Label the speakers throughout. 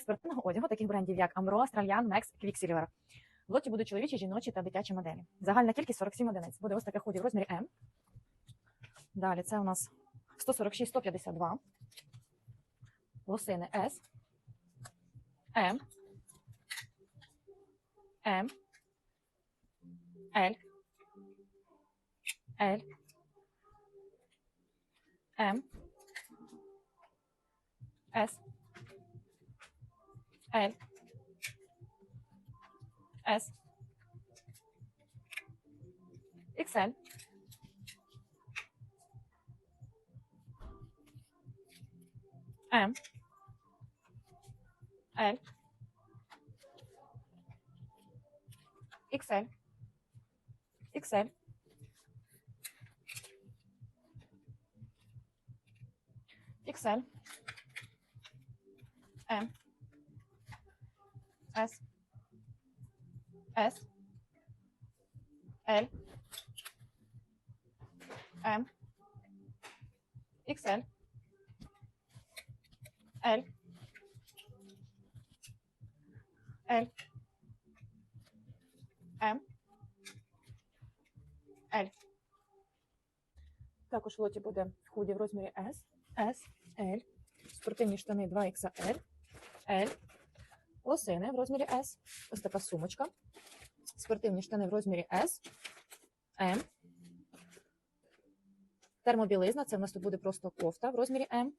Speaker 1: експертного одягу таких брендів, як Amro, Australian, Max, Quicksilver. В лоті будуть чоловічі, жіночі та дитячі моделі. Загальна кількість 47 одиниць. Буде ось таке худі в розмірі М. Далі це у нас 146-152. Лосини S. М. М. L. L. М. С. L. S. XL. M. L. XL. XL. XL. M. S. S. L. M. XL. L. L. М. L. Також в лоті буде худі в розмірі S, S, L, спортивні штани 2XL, L, лосини в розмірі S, ось така сумочка, спортивні штани в розмірі S, M, термобілизна, це в нас тут буде просто кофта в розмірі M,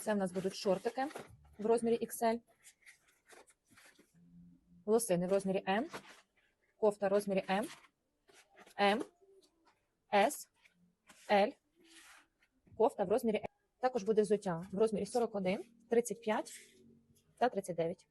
Speaker 1: це в нас будуть шортики в розмірі XL, лосини в розмірі М, кофта в розмірі М, М, С, Л, кофта в розмірі М. Також буде взуття в розмірі 41, 35 та 39.